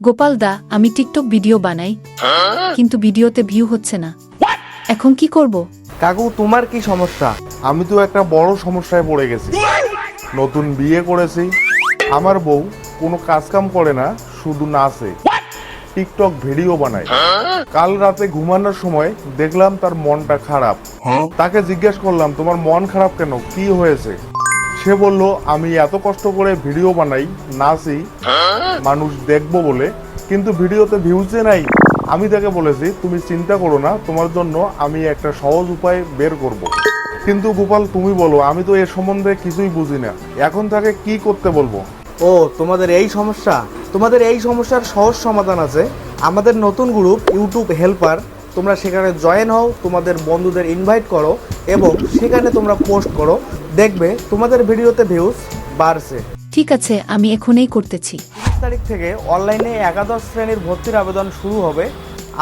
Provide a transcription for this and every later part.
গোপাল দা আমি TikTok video বানাই। কিন্তু ভিডিওতে ভিউ হচ্ছে না। এখন কি করব? কাকু তোমার কি সমস্যা? আমি তো একটা বড় সমস্যায় পড়ে গেছি। নতুন বিয়ে করেছি। আমার বউ কোনো কাজকাম করে না শুধু নাচে। টিকটক ভিডিও বানায়। কাল রাতে ঘুমানোর সময় দেখলাম তার মনটা খারাপ। তাকে জিজ্ঞেস করলাম তোমার মন খারাপ কেন? কি হয়েছে? সে বলল, আমি এত কষ্ট করে ভিডিও বানাই, নাচি, মানুষ দেখব বলে, কিন্তু ভিডিওতে ভিউজে নাই। আমি তাকে বলেছি, তুমি চিন্তা করো না, তোমার জন্য আমি একটা সহজ উপায় বের করব। কিন্তু গোপাল, তুমি বলো, আমি তো এ সম্বন্ধে কিছুই বুঝি না। এখন তাকে কি করতে বলব? ও, তোমাদের এই সমস্যা? তোমাদের এই সমস্যার সহজ সমাধান আছে। আমাদের নতুন গ্রুপ ইউটিউব হেল্পার তোমরা সেখানে জয়েন হও, তোমাদের বন্ধুদের ইনভাইট করো এবং সেখানে তোমরা পোস্ট করো। দেখবে তোমাদের ভিডিওতে ভিউজ বাড়ছে। ঠিক আছে আমি এখনই করতেছি। তিরিশ তারিখ থেকে অনলাইনে একাদশ শ্রেণির ভর্তির আবেদন শুরু হবে।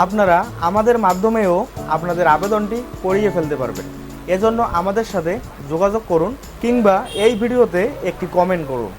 আপনারা আমাদের মাধ্যমেও আপনাদের আবেদনটি করিয়ে ফেলতে পারবেন এজন্য আমাদের সাথে যোগাযোগ করুন কিংবা এই ভিডিওতে একটি কমেন্ট করুন।